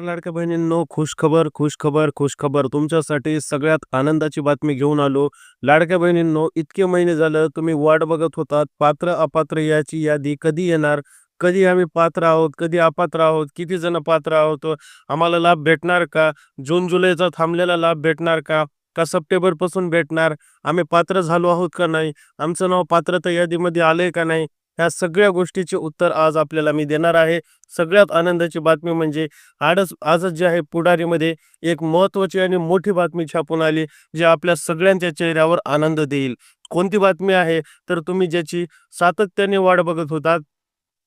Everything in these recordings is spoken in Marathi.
लाडक्या बहिणींनो खुशखबर खुशखबर खुशखबर. तुमच्यासाठी सगळ्यात आनंदाची बातमी घेऊन आलो. लाडक्या बहिणींनो इतके महिने झालं तुम्ही वाट बघत होतात. पात्र अपात्र याची यादी कधी येणार? कधी आम्ही पात्र आहोत? कधी अपात्र आहोत? किती जण पात्र आहोत? आम्हाला लाभ भेटणार का? जून जुलैचा थांबलेला लाभ भेटणार का? का सप्टेंबरपासून भेटणार? आम्ही पात्र झालो आहोत का नाही? आमचं नाव पात्रता यादीमध्ये आलंय का नाही? ह्या सगळ्या गोष्टीचे उत्तर आज आपल्याला मी देणार आहे. सगळ्यात आनंदाची बातमी म्हणजे आजच आजच जे आहे पुढारीमध्ये एक महत्त्वाची आणि मोठी बातमी छापून आली जी आपल्या सगळ्यांच्या चेहऱ्यावर आनंद देईल. कोणती बातमी आहे? तर तुम्ही ज्याची सातत्याने वाट बघत होतात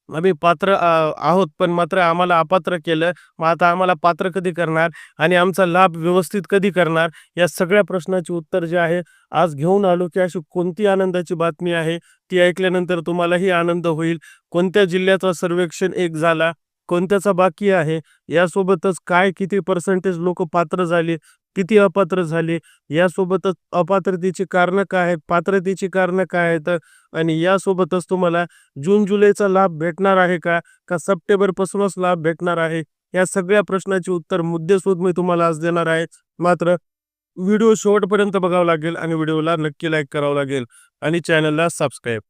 आम्ही पात्र आहोत पण मात्र आम्हाला अपात्र केलं. मग आता आम्हाला पात्र कधी करणार? आणि आमचा लाभ व्यवस्थित कधी करणार? या सगळ्या प्रश्नाची उत्तर जे आहे आज घेऊन आलो की अशी कोणती आनंदाची बातमी आहे ती ऐकल्यानंतर तुम्हालाही आनंद होईल. कोणत्या जिल्ह्याचा सर्वेक्षण एक झाला? कोणत्याचा बाकी आहे? यासोबतच काय किती पर्सेंटेज लोक पात्र झाले? किती अपात्र झाले? यासोबतच अपात्रतेची कारणं काय आहेत? पात्रतेची कारणं काय आहेत? आणि यासोबतच तुम्हाला जून जुलैचा लाभ भेटणार आहे का? का सप्टेंबर पासूनच लाभ भेटणार आहे? या सगळ्या प्रश्नाचे उत्तर मुद्देसूद मी तुम्हाला आज देणार आहे. मात्र व्हिडिओ शेवटपर्यंत बघावं लागेल आणि व्हिडिओला नक्की लाईक करावं लागेल आणि चॅनलला सबस्क्राईब.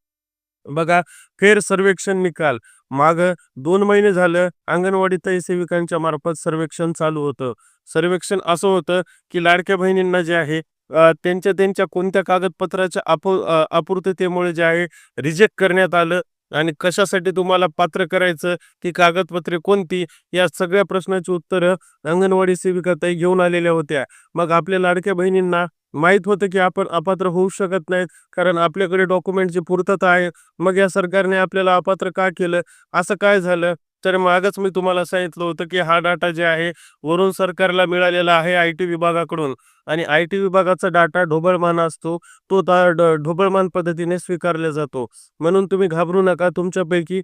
बघा फेर सर्वेक्षण निकाल. माग दोन महिने झालं अंगणवाडी ताई सेविकांच्या मार्फत सर्वेक्षण चालू होतं. सर्वेक्षण असं होतं की लाडक्या बहिणींना जे आहे त्यांच्या त्यांच्या कोणत्या कागदपत्राच्या अपू अपूर्ततेमुळे जे आहे रिजेक्ट करण्यात आलं आणि कशासाठी तुम्हाला पात्र करायचं ती कागदपत्रे कोणती या सगळ्या प्रश्नाची उत्तरं अंगणवाडी सेविका ताई घेऊन आलेल्या होत्या. मग आपल्या लाडक्या बहिणींना माहीत होतं की आपण अपात्र होऊ शकत नाहीत कारण आपल्याकडे डॉक्युमेंटची पूर्तता आहे. मग या सरकारने आपल्याला अपात्र का केलं? असं काय झालं? तर मागच मी तुम्हाला सांगितलं होतं की हा डाटा जे आहे वरून सरकारला मिळालेला आहे आय टी विभागाकडून. आणि आय टी विभागाचा डाटा ढोबळमान असतो तो ढोबळमान पद्धतीने स्वीकारला जातो. म्हणून तुम्ही घाबरू नका तुमच्यापैकी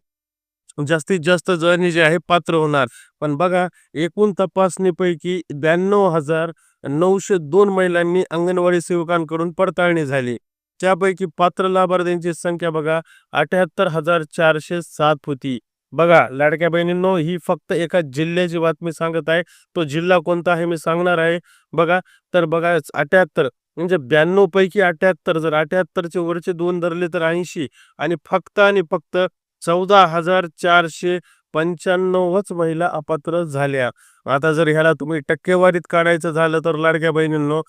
जास्तीत जास्त जणी जे आहे पात्र होणार. पण बघा एकूण तपासणीपैकी ब्याण्णव हजार नऊशे दोन महिलांनी अंगणवाडी सेवकांकडून पडताळणी झाली. त्यापैकी पात्र लाभार्थ्यांची संख्या बघा अठ्याहत्तर हजार चारशे सात होती. बघा लाडक्या बहिणींनो ही फक्त एका जिल्ह्याची बातमी सांगत आहे. तो जिल्हा कोणता आहे मी सांगणार आहे. बघा तर बघा अठ्याहत्तर म्हणजे ब्याण्णव पैकी अठ्याहत्तर जर अठ्याहत्तरचे वरचे दोन धरले तर ऐंशी आणि फक्त आणि फक्त चौदा हजार चारशे पंच्याण्णवच महिला अपात्र झाल्या. आता जर ह्याला तुम्ही टक्केवारीत काढायचं झालं तर लाडक्या बहिणींनो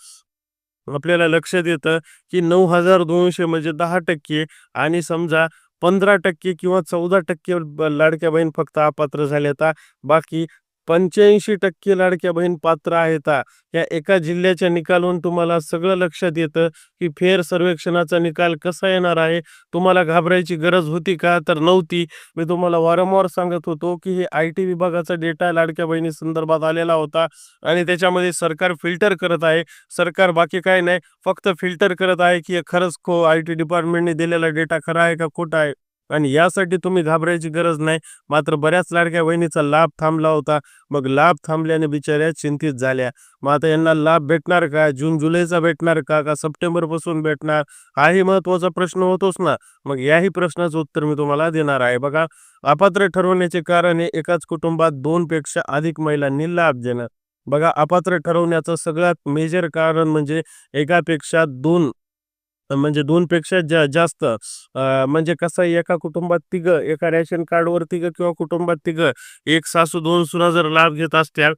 आपल्याला लक्षात येतं की नऊ हजार दोनशे म्हणजे दहा टक्के आणि समजा पंधरा टक्के किंवा चौदा टक्के लाडक्या बहीण फक्त अपात्र झाल्या. आता बाकी पंच्याऐंशी टक्के लाडक्या बहीण पात्र आहेत. या एका जिल्ह्याच्या निकालहून तुम्हाला सगळं लक्षात येतं की फेर सर्वेक्षणाचा निकाल कसा येणार आहे. तुम्हाला घाबरायची गरज होती का? तर नव्हती. मी तुम्हाला वारंवार सांगत होतो की हे आय टी विभागाचा डेटा लाडक्या बहिणी संदर्भात आलेला होता आणि त्याच्यामध्ये सरकार फिल्टर करत आहे. सरकार बाकी काय नाही फक्त फिल्टर करत आहे की हे खरंच खो आय टी डिपार्टमेंटने दिलेला डेटा खरा आहे का खोटा आहे? आणि यासाठी तुम्ही घाबरायची गरज नाही. मात्र बऱ्याच लाडक्या वहिनीचा लाभ थांबला होता. मग लाभ थांबल्याने बिचाऱ्या चिंतित झाल्या. मग आता यांना लाभ भेटणार का? जून जुलैचा भेटणार का? का सप्टेंबरपासून भेटणार? हाही महत्त्वाचा प्रश्न होतोच ना. मग याही प्रश्नाचं उत्तर मी तुम्हाला देणार आहे. बघा अपात्र ठरवण्याचे कारण हे एकाच कुटुंबात दोन पेक्षा अधिक महिलांनी लाभ देणं. बघा अपात्र ठरवण्याचं सगळ्यात मेजर कारण म्हणजे एकापेक्षा दोन म्हणजे दोन पेक्षा जा जास्त म्हणजे कसं आहे, एका कुटुंबात तिघ एका रेशन कार्डवर तिघ किंवा कुटुंबात तिघ एक सासू दोन सुना जर लाभ घेत असत्या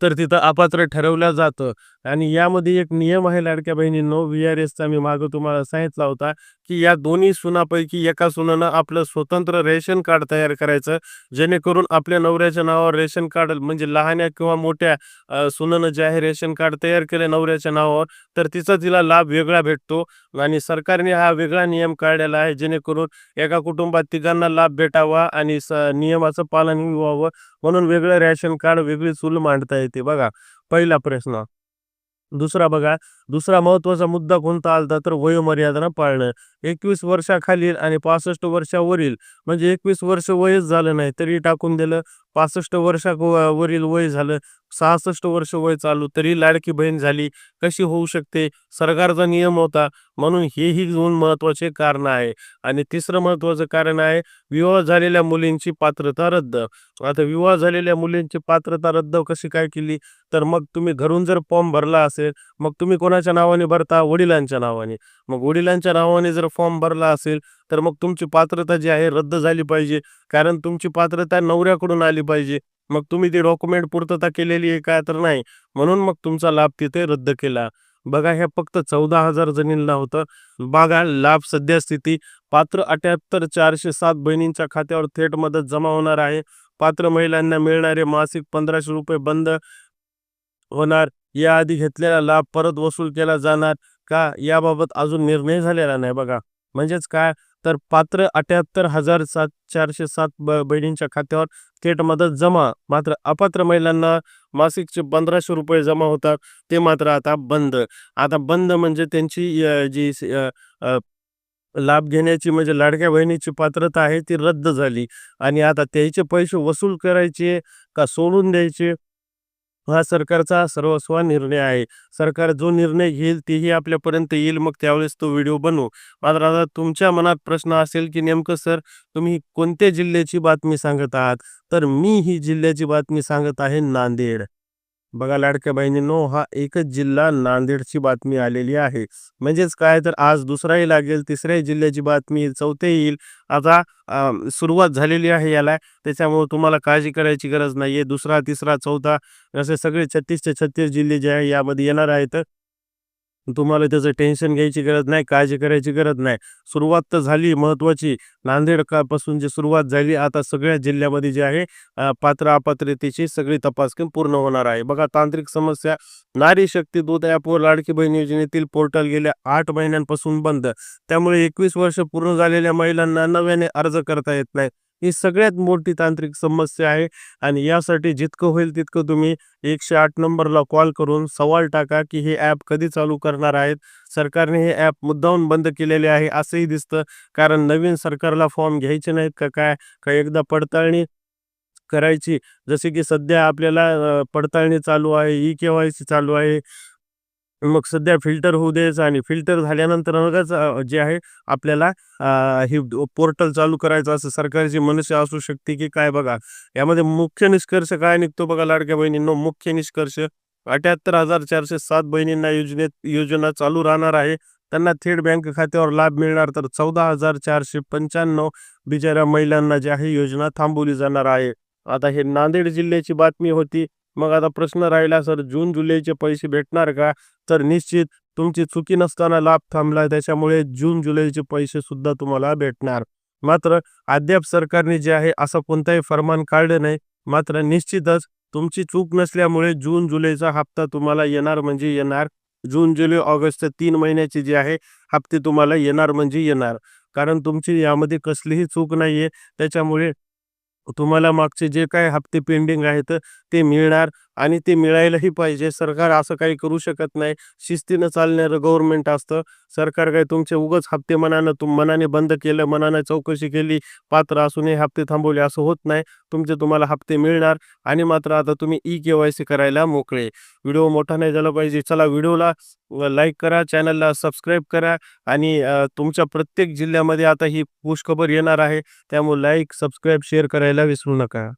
तर तिथं अपात्र ठरवलं जातं. आणि यामध्ये एक नियम आहे लाडक्या बहिणींनो व्ही आर एसचा मी मागं तुम्हाला सांगितला होता की या दोन्ही सुनापैकी एका सुनानं आपलं स्वतंत्र रेशन कार्ड तयार करायचं जेणेकरून आपल्या नवऱ्याच्या नावावर रेशन कार्ड म्हणजे लहान्या किंवा मोठ्या सुनानं जे आहे रेशन कार्ड तयार केले नवऱ्याच्या नावावर तर तिचा तिला लाभ वेगळा भेटतो. आणि सरकारने हा वेगळा नियम काढलेला आहे जेणेकरून एका कुटुंबात तिघांना लाभ भेटावा आणि स नियमाचं पालन व्हावं. म्हणून वेगळं रेशन कार्ड वेगळी चूल मांडता येते. बघा पहिला प्रश्न. दुसरा बघा दुसरा महत्त्वाचा मुद्दा कोणता आलता तर वयोमर्यादा पाळणं. एकवीस वर्षाखालील आणि पासष्ट वर्षावरील म्हणजे एकवीस वर्ष वयच झालं नाही तरी टाकून दिलं. पासष्ट वर्षा वरील वय झालं सहासष्ट वर्ष वय चालू तरी लाडकी बहीण झाली. कशी होऊ शकते? सरकारचा नियम होता. म्हणून हेही दोन महत्त्वाचे कारण आहे. आणि तिसरं महत्वाचं कारण आहे विवाह झालेल्या मुलींची पात्रता रद्द. आता विवाह झालेल्या मुलींची पात्रता रद्द कशी काय केली? तर मग तुम्ही घरून जर फॉर्म भरला असेल मग तुम्ही कोणाच्या नावाने भरता वडिलांच्या नावाने. मग वडिलांच्या नावाने जर फॉर्म भरला असेल तर मग तुमची पात्रता जी आहे रद्द झाली पाहिजे. कारण तुमची पात्रता नवऱ्याकडून आली पाहिजे. मग तुम्ही ती डॉक्युमेंट पूर्तता केलेली आहे का तर नाही? म्हणून मग तुमचा लाभ तिथे रद्द केला. बघा हे फक्त चौदा हजार जणींना होतं. बघा लाभ सध्यास्थिती पात्र अठ्याहत्तर चारशे सात बहिणींच्या खात्यावर थेट मदत जमा होणार आहे. पात्र महिलांना मिळणारे मासिक पंधराशे रुपये बंद होणार. याआधी घेतलेला लाभ परत वसूल केला जाणार का? याबाबत अजून निर्णय झालेला नाही बघा. म्हणजेच काय? तर पात्र अठ्याहत्तर हजार सात चारशे सात ब बहिणींच्या खात्यावर थेट मदत जमा. मात्र अपात्र महिलांना मासिकचे पंधराशे रुपये जमा होतात. ते मात्र आता बंद. आता बंद म्हणजे त्यांची जी लाभ घेण्याची म्हणजे लाडक्या बहिणीची पात्रता आहे ती रद्द झाली. आणि आता त्याचे पैसे वसूल करायचे का? सोडून द्यायचे? हा सरकारचा सर्वस्व निर्णय आहे. सरकार जो निर्णय घेईल तेही आपल्यापर्यंत येईल. मग त्यावेळेस तो व्हिडिओ बनवू. मात्र आता तुमच्या मनात प्रश्न असेल की नेमकं सर तुम्ही कोणत्या जिल्ह्याची बातमी सांगत आहात? तर मी ही जिल्ह्याची बातमी सांगत आहे नांदेड. बघा लाडक्या बहिणींनो हा एकच जिल्हा नांदेडची बातमी आलेली आहे. म्हणजेच काय? तर आज दुसराही लागेल तिसऱ्याही जिल्ह्याची बातमी चौथे येईल. आता सुरुवात झालेली आहे याला. त्याच्यामुळे तुम्हाला काळजी करायची गरज नाहीये. दुसरा तिसरा चौथा असे सगळे छत्तीसचे छत्तीस जिल्हे जे आहे यामध्ये येणार आहेत. तुम्हाला त्याचं टेन्शन घ्यायची गरज नाही काळजी करायची गरज नाही. सुरुवात तर झाली महत्वाची नांदेड का जी सुरुवात झाली आता सगळ्या जिल्ह्यामध्ये जे आहे पात्र अपात्रतेची सगळी तपासणी पूर्ण होणार आहे. बघा तांत्रिक समस्या. नारी शक्ती दूत ॲपवर लाडकी बहीण योजनेतील पोर्टल गेल्या आठ महिन्यांपासून बंद. त्यामुळे एकवीस वर्ष पूर्ण झालेल्या महिलांना नव्याने अर्ज करता येत नाही. ही सगळ्यात मोठी तांत्रिक समस्या आहे. आणि यासाठी जितकं होईल तितकं तुम्ही एकशे आठ नंबरला कॉल करून सवाल टाका की हे ॲप कधी चालू करणार आहेत. सरकारने हे ॲप मुद्दाहून बंद केलेले आहे असंही दिसतं. कारण नवीन सरकारला फॉर्म घ्यायचे नाहीत का काय? का एकदा पडताळणी करायची? जसे की सध्या आपल्याला पडताळणी चालू आहे ई के वाय सी चालू आहे. मग सध्या फिल्टर होऊ द्यायचं आणि फिल्टर झाल्यानंतर मगच जे आहे आपल्याला हे पोर्टल चालू करायचं असं सरकारची मनसे असू शकते की काय बघा. यामध्ये मुख्य निष्कर्ष काय निघतो बघा लाडक्या बहिणींनो? मुख्य निष्कर्ष अठ्याहत्तर हजार चारशे सात बहिणींना योजनेत योजना चालू राहणार आहे. त्यांना थेट बँक खात्यावर लाभ मिळणार तर चौदा हजार चारशे पंच्याण्णव बिचाऱ्या महिलांना जी आहे योजना थांबवली जाणार आहे. आता हे नांदेड जिल्ह्याची बातमी होती. मग आता प्रश्न राहिला सर जून जुलैचे पैसे भेटणार का? तर निश्चित तुमची चुकी नसताना लाभ थांबला त्याच्यामुळे जून जुलैचे पैसे सुद्धा तुम्हाला भेटणार. मात्र अद्याप सरकारने जे आहे असं कोणताही फरमान काढलं नाही. मात्र निश्चितच तुमची चूक नसल्यामुळे जून जुलैचा हप्ता तुम्हाला येणार म्हणजे येणार. जून जुलै ऑगस्ट तीन महिन्याचे जे आहे हप्ते तुम्हाला येणार म्हणजे येणार. कारण तुमची यामध्ये कसलीही चूक नाहीये त्याच्यामुळे तुम्हाला मागचे जे काय हप्ते पेंडिंग आहेत ते मिळणार. आणि ते मिळायलाही पाहिजे. सरकार असं काही करू शकत नाही. शिस्तीनं चालणारं गव्हर्नमेंट असतं. सरकार काय तुमचे उगच हप्ते मनानं तुम मनाने बंद केलं मनानं चौकशी केली पात्र असूनही हप्ते थांबवले असं होत नाही. तुमचे तुम्हाला हप्ते मिळणार आणि मात्र आता तुम्ही ई के वाय सी करायला मोकळे. व्हिडिओ मोठा नाही झाला पाहिजे. चला व्हिडिओला लाईक करा चॅनलला सबस्क्राईब करा आणि तुमच्या प्रत्येक जिल्ह्यामध्ये आता ही पुष्खबर येणार आहे. त्यामुळे लाईक सबस्क्राईब शेअर करायला विसरू नका.